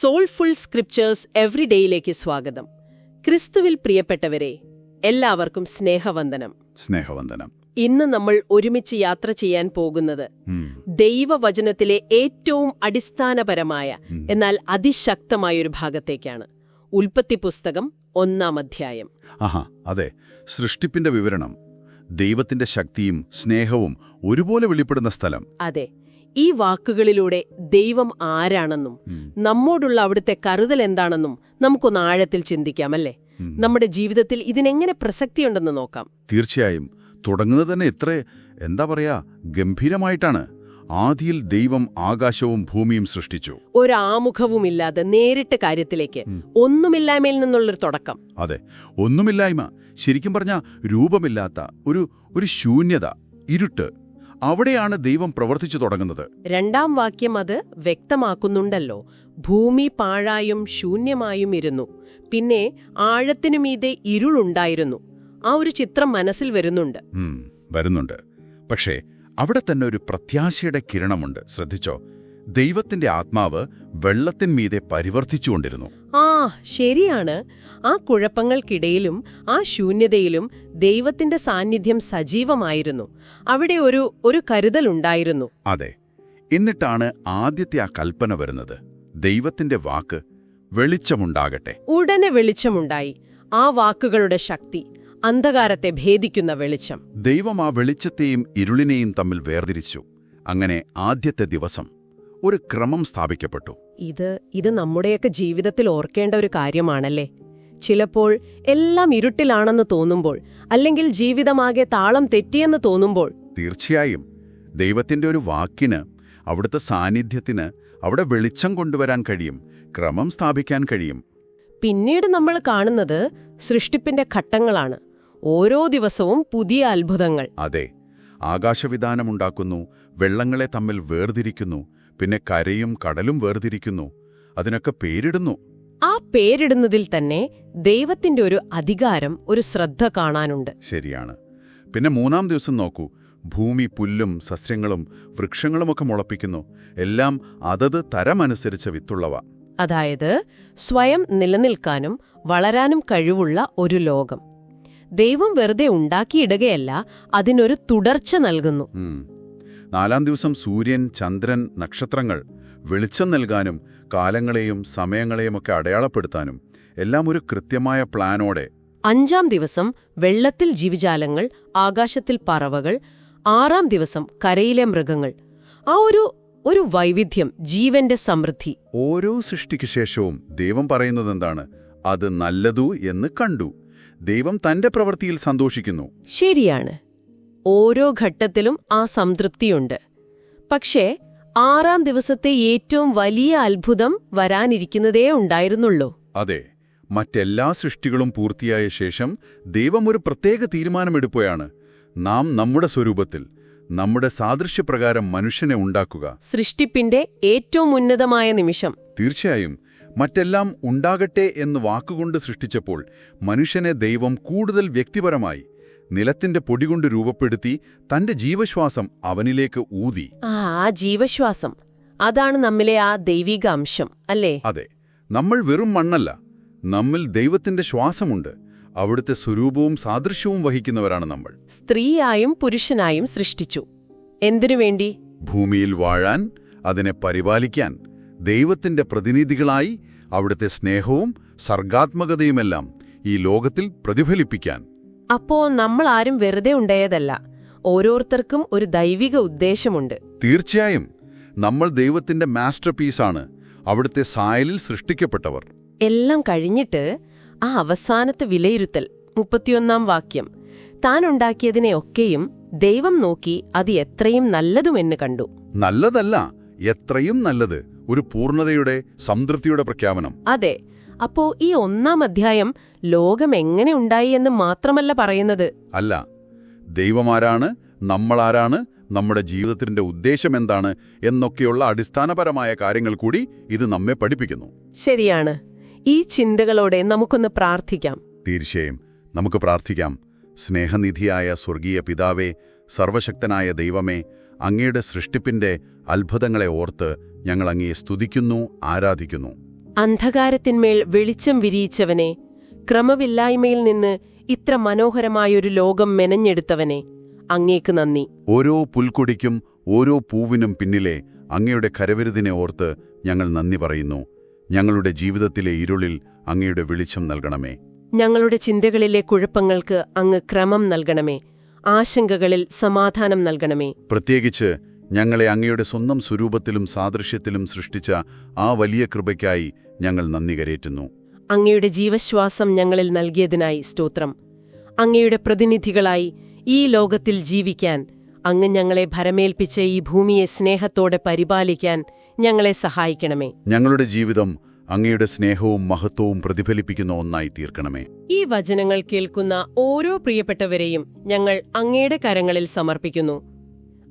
Soulful scriptures every ഡേയിലേക്ക് സ്വാഗതം. ക്രിസ്തുവിൽ പ്രിയപ്പെട്ടവരെ എല്ലാവർക്കും സ്നേഹവന്ദനം. സ്നേഹവന്ദനം. ഇന്ന് നമ്മൾ ഒരുമിച്ച് യാത്ര ചെയ്യാൻ പോകുന്നത്. ദൈവവചനത്തിലെ ഏറ്റവും അടിസ്ഥാനപരമായ എന്നാൽ അതിശക്തമായൊരു ഭാഗത്തേക്കാണ്. ഉൽപ്പത്തി പുസ്തകം ഒന്നാം അധ്യായം. ആഹാ അതെ. സൃഷ്ടിപ്പിന്റെ വിവരണം ദൈവത്തിന്റെ ശക്തിയും സ്നേഹവും ഒരുപോലെ വെളിപ്പെടുന്ന സ്ഥലം. അതെ. ഈ വാക്കുകളിലൂടെ ദൈവം ആരാണെന്നും നമ്മോടുള്ള അവിടുത്തെ കരുതൽ എന്താണെന്നും നമുക്കൊന്ന് ആഴത്തിൽ ചിന്തിക്കാമല്ലേ. നമ്മുടെ ജീവിതത്തിൽ ഇതിനെങ്ങനെ പ്രസക്തിയുണ്ടെന്ന് നോക്കാം. തീർച്ചയായും. തുടങ്ങുന്നത് തന്നെ എത്ര എന്താ പറയാ ഗംഭീരമായിട്ടാണ്. ആദിയിൽ ദൈവം ആകാശവും ഭൂമിയും സൃഷ്ടിച്ചു. ഒരാമുഖവുമില്ലാതെ നേരിട്ട് കാര്യത്തിലേക്ക് ഒന്നുമില്ലായ്മയിൽ നിന്നുള്ളൊരു തുടക്കം. അതെ. ഒന്നുമില്ലായ്മ ശരിക്കും പറഞ്ഞ രൂപമില്ലാത്ത ഒരു ഒരു ശൂന്യത ഇരുട്ട്. അവിടെയാണ് ദൈവം പ്രവർത്തിച്ചു തുടങ്ങുന്നത്. രണ്ടാം വാക്യം അത് വ്യക്തമാക്കുന്നുണ്ടല്ലോ. ഭൂമി പാഴായും ശൂന്യമായും ഇരുന്നു. പിന്നെ ആഴത്തിനുമീതെ ഇരുളുണ്ടായിരുന്നു. ആ ഒരു ചിത്രം മനസ്സിൽ വരുന്നുണ്ട്. വരുന്നുണ്ട്. പക്ഷേ അവിടെ തന്നെ ഒരു പ്രത്യാശയുടെ കിരണമുണ്ട്. ശ്രദ്ധിച്ചോ? ദൈവത്തിന്റെ ആത്മാവ് വെള്ളത്തിന്മീതെ പരിവർത്തിച്ചുകൊണ്ടിരുന്നു. ശരിയാണ്. ആ കുഴപ്പങ്ങൾക്കിടയിലും ആ ശൂന്യതയിലും ദൈവത്തിന്റെ സാന്നിധ്യം സജീവമായിരുന്നു. അവിടെ ഒരു ഒരു കരുതലുണ്ടായിരുന്നു. അതെ. എന്നിട്ടാണ് ആദ്യത്തെ ആ കൽപ്പന വരുന്നത്. ദൈവത്തിന്റെ വാക്ക് വെളിച്ചമുണ്ടാകട്ടെ. ഉടനെ വെളിച്ചമുണ്ടായി. ആ വാക്കുകളുടെ ശക്തി അന്ധകാരത്തെ ഭേദിക്കുന്ന വെളിച്ചം. ദൈവം ആ വെളിച്ചത്തെയും ഇരുളിനെയും തമ്മിൽ വേർതിരിച്ചു. അങ്ങനെ ആദ്യത്തെ ദിവസം ഒരു ക്രമം സ്ഥാപിക്കപ്പെട്ടു. ഇത് ഇത് നമ്മുടെയൊക്കെ ജീവിതത്തിൽ ഓർക്കേണ്ട ഒരു കാര്യമാണല്ലേ? ചിലപ്പോൾ എല്ലാം ഇരുട്ടിലാണെന്ന് തോന്നുമ്പോൾ അല്ലെങ്കിൽ ജീവിതമാകെ താളം തെറ്റിയെന്ന് തോന്നുമ്പോൾ. തീർച്ചയായും. ദൈവത്തിന്റെ ഒരു വാക്കിന് അവിടുത്തെ സാന്നിധ്യത്തിന് അവിടെ വെളിച്ചം കൊണ്ടുവരാൻ കഴിയും ക്രമം സ്ഥാപിക്കാൻ കഴിയും. പിന്നീട് നമ്മൾ കാണുന്നത് സൃഷ്ടിപ്പിന്റെ ഘട്ടങ്ങളാണ്. ഓരോ ദിവസവും പുതിയ അത്ഭുതങ്ങൾ. അതെ. ആകാശവിധാനമുണ്ടാക്കുന്നു വെള്ളങ്ങളെ തമ്മിൽ വേർതിരിക്കുന്നു പിന്നെ കരയും കടലും വേർതിരിക്കുന്നു. അതിനൊക്കെ പേരിടുന്നു. ആ പേരിടുന്നതിൽ തന്നെ ദൈവത്തിന്റെ ഒരു അധികാരം ഒരു ശ്രദ്ധ കാണാനുണ്ട്. ശരിയാണ്. പിന്നെ മൂന്നാം ദിവസം നോക്കൂ. ഭൂമി പുല്ലും സസ്യങ്ങളും വൃക്ഷങ്ങളുമൊക്കെ മുളപ്പിക്കുന്നു. എല്ലാം അതത് തരമനുസരിച്ച വിത്തുള്ളവ. അതായത് സ്വയം നിലനിൽക്കാനും വളരാനും കഴിവുള്ള ഒരു ലോകം. ദൈവം വെറുതെ ഉണ്ടാക്കിയിടുകയല്ല അതിനൊരു തുടർച്ച നൽകുന്നു. നാലാം ദിവസം സൂര്യൻ ചന്ദ്രൻ നക്ഷത്രങ്ങൾ വെളിച്ചം നൽകാനും കാലങ്ങളെയും സമയങ്ങളെയുമൊക്കെ അടയാളപ്പെടുത്താനും എല്ലാം ഒരു കൃത്യമായ പ്ലാനോടെ. അഞ്ചാം ദിവസം വെള്ളത്തിൽ ജീവിജാലങ്ങൾ ആകാശത്തിൽ പറവകൾ ആറാം ദിവസം കരയിലെ മൃഗങ്ങൾ. ആ ഒരു ഒരു വൈവിധ്യം ജീവന്റെ സമൃദ്ധി. ഓരോ സൃഷ്ടിക്ക് ശേഷവും ദൈവം പറയുന്നത് എന്താണ്? അത് നല്ലതു എന്ന് കണ്ടു. ദൈവം തന്റെ പ്രവൃത്തിയിൽ സന്തോഷിക്കുന്നു. ശരിയാണ്. ഓരോ ഘട്ടത്തിലും ആ സംതൃപ്തിയുണ്ട്. പക്ഷേ ആറാം ദിവസത്തെ ഏറ്റവും വലിയ അത്ഭുതം വരാനിരിക്കുന്നതേ ഉണ്ടായിരുന്നുള്ളൂ. അതെ മറ്റെല്ലാ സൃഷ്ടികളും പൂർത്തിയായ ശേഷം ദൈവം ഒരു പ്രത്യേക തീരുമാനമെടുക്കുകയാണ് നാം നമ്മുടെ സ്വരൂപത്തിൽ നമ്മുടെ സാദൃശ്യപ്രകാരം മനുഷ്യനെ ഉണ്ടാക്കുക. സൃഷ്ടിപ്പിന്റെ ഏറ്റവും ഉന്നതമായ നിമിഷം. തീർച്ചയായും മറ്റെല്ലാം ഉണ്ടാകട്ടെ എന്ന് വാക്കുകൊണ്ട് സൃഷ്ടിച്ചപ്പോൾ മനുഷ്യനെ ദൈവം കൂടുതൽ വ്യക്തിപരമായി നിലത്തിന്റെ പൊടികൊണ്ട് രൂപപ്പെടുത്തി തന്റെ ജീവശ്വാസം അവനിലേക്ക് ഊതി. ആ ജീവശ്വാസം. അതാണ് നമ്മിലെ ആ ദൈവിക അംശം അല്ലേ? അതെ നമ്മൾ വെറും മണ്ണല്ല നമ്മിൽ ദൈവത്തിന്റെ ശ്വാസമുണ്ട്. അവിടുത്തെ സ്വരൂപവും സാദൃശ്യവും വഹിക്കുന്നവരാണ് നമ്മൾ. സ്ത്രീയായും പുരുഷനായും സൃഷ്ടിച്ചു. എന്തിനു വേണ്ടി? ഭൂമിയിൽ വാഴാൻ അതിനെ പരിപാലിക്കാൻ ദൈവത്തിന്റെ പ്രതിനിധികളായി അവിടുത്തെ സ്നേഹവും സർഗാത്മകതയുമെല്ലാം ഈ ലോകത്തിൽ പ്രതിഫലിപ്പിക്കാൻ. അപ്പോ നമ്മൾ ആരും വെറുതെ ഉണ്ടായതല്ല. ഓരോരുത്തർക്കും ഒരു ദൈവിക ഉദ്ദേശമുണ്ട്. തീർച്ചയായും. നമ്മൾ ദൈവത്തിന്റെ മാസ്റ്റർ പീസാണ് അവിടുത്തെ സായലിൽ സൃഷ്ടിക്കപ്പെട്ടവർ. എല്ലാം കഴിഞ്ഞിട്ട് ആ അവസാനത്തെ വിലയിരുത്തൽ മുപ്പത്തിയൊന്നാം വാക്യം. താൻ ഉണ്ടാക്കിയതിനെ ഒക്കെയും ദൈവം നോക്കി അത് എത്രയും നല്ലതുമെന്ന് കണ്ടു. നല്ലതല്ല എത്രയും നല്ലത്. ഒരു പൂർണതയുടെ സംതൃപ്തിയുടെ പ്രഖ്യാപനം. അതെ. അപ്പോ ഈ ഒന്നാം അധ്യായം ലോകം എങ്ങനെ ഉണ്ടായി എന്ന് മാത്രമല്ല പറയുന്നത്. അല്ല ദൈവമാരാണ് നമ്മളാരാണ് നമ്മുടെ ജീവിതത്തിന്റെ ഉദ്ദേശം എന്താണ് എന്നൊക്കെയുള്ള അടിസ്ഥാനപരമായ കാര്യങ്ങൾ കൂടി ഇത് നമ്മെ പഠിപ്പിക്കുന്നു. ശരിയാണ്. ഈ ചിന്തകളോടെ നമുക്കൊന്ന് പ്രാർത്ഥിക്കാം. തീർച്ചയായും. നമുക്ക് പ്രാർത്ഥിക്കാം. സ്നേഹനിധിയായ സ്വർഗീയ പിതാവേ സർവശക്തനായ ദൈവമേ അങ്ങയുടെ സൃഷ്ടിപ്പിന്റെ അത്ഭുതങ്ങളെ ഓർത്ത് ഞങ്ങൾ അങ്ങയെ സ്തുതിക്കുന്നു ആരാധിക്കുന്നു. അന്ധകാരത്തിന്മേൽ വെളിച്ചം വിരിയിച്ചവനെ ക്രമവില്ലായ്മയിൽ നിന്ന് ഇത്ര മനോഹരമായൊരു ലോകം മെനഞ്ഞെടുത്തവനെ അങ്ങേക്ക് നന്ദി. ഓരോ പുൽക്കൊടിക്കും ഓരോ പൂവിനും പിന്നിലെ അങ്ങയുടെ കരവിരുതിനെ ഓർത്ത് ഞങ്ങൾ നന്ദി പറയുന്നു. ഞങ്ങളുടെ ജീവിതത്തിലെ ഇരുളിൽ അങ്ങയുടെ വെളിച്ചം നൽകണമേ. ഞങ്ങളുടെ ചിന്തകളിലെ കുഴപ്പങ്ങൾക്ക് അങ്ങ് ക്രമം നൽകണമേ. ആശങ്കകളിൽ സമാധാനം നൽകണമേ. പ്രത്യേകിച്ച് ഞങ്ങളെ അങ്ങയുടെ സ്വന്തം സ്വരൂപത്തിലും സാദൃശ്യത്തിലും സൃഷ്ടിച്ച ആ വലിയ കൃപയ്ക്കായി ഞങ്ങൾ നന്ദി കരേറ്റുന്നു. അങ്ങയുടെ ജീവശ്വാസം ഞങ്ങളിൽ നൽകിയതിനായി സ്തോത്രം. അങ്ങയുടെ പ്രതിനിധികളായി ഈ ലോകത്തിൽ ജീവിക്കാൻ അങ്ങ് ഞങ്ങളെ ഭരമേൽപ്പിച്ച ഈ ഭൂമിയെ സ്നേഹത്തോടെ പരിപാലിക്കാൻ ഞങ്ങളെ സഹായിക്കണമേ. ഞങ്ങളുടെ ജീവിതം അങ്ങയുടെ സ്നേഹവും മഹത്വവും പ്രതിഫലിപ്പിക്കുന്ന ഒന്നായി തീർക്കണമേ. ഈ വചനങ്ങൾ കേൾക്കുന്ന ഓരോ പ്രിയപ്പെട്ടവരെയും ഞങ്ങൾ അങ്ങയുടെ കരങ്ങളിൽ സമർപ്പിക്കുന്നു.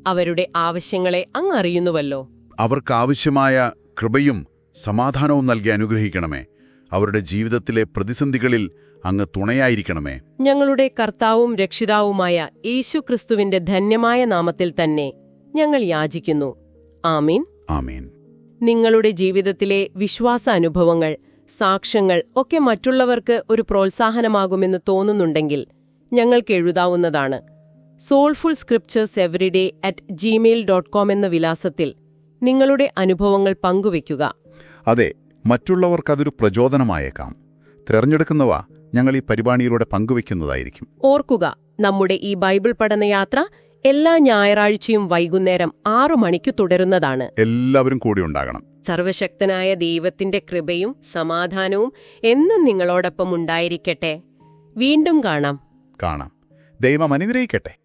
അവരുടെ ആവശ്യങ്ങളെ അങ്ങ് അറിയുന്നുവല്ലോ. അവർക്കാവശ്യമായ കൃപയും സമാധാനവും നൽകി അനുഗ്രഹിക്കണമേ. അവരുടെ ജീവിതത്തിലെ പ്രതിസന്ധികളിൽ അങ്ങ് തുണയായിരിക്കണമേ. ഞങ്ങളുടെ കർത്താവും രക്ഷിതാവുമായ യേശു ക്രിസ്തുവിന്റെ ധന്യമായ നാമത്തിൽ തന്നെ ഞങ്ങൾ യാചിക്കുന്നു. ആമീൻ. ആമീൻ. നിങ്ങളുടെ ജീവിതത്തിലെ വിശ്വാസ അനുഭവങ്ങൾ സാക്ഷ്യങ്ങൾ ഒക്കെ മറ്റുള്ളവർക്ക് ഒരു പ്രോത്സാഹനമാകുമെന്ന് തോന്നുന്നുണ്ടെങ്കിൽ ഞങ്ങൾക്ക് എഴുതാവുന്നതാണ്. Soulful scripters everyday at Gmail dot com എന്ന വിലാസത്തിൽ നിങ്ങളുടെ അനുഭവങ്ങൾ പങ്കുവയ്ക്കുക. അതെ മറ്റുള്ളവർക്കതൊരു പ്രചോദനമായേക്കാം. തെരഞ്ഞെടുക്കുന്നവ ഞങ്ങൾ ഈ പരിപാടിയിലൂടെ പങ്കുവെക്കുന്നതായിരിക്കും ഓർക്കുക നമ്മുടെ ഈ ബൈബിൾ പഠനയാത്ര എല്ലാ ഞായറാഴ്ചയും വൈകുന്നേരം ആറു മണിക്ക് തുടരുന്നതാണ്. എല്ലാവരും കൂടി ഉണ്ടാകണം. സർവശക്തനായ ദൈവത്തിന്റെ കൃപയും സമാധാനവും എന്നും നിങ്ങളോടൊപ്പം ഉണ്ടായിരിക്കട്ടെ. വീണ്ടും കാണാം. കാണാം. ദൈവം അനുഗ്രഹിക്കട്ടെ.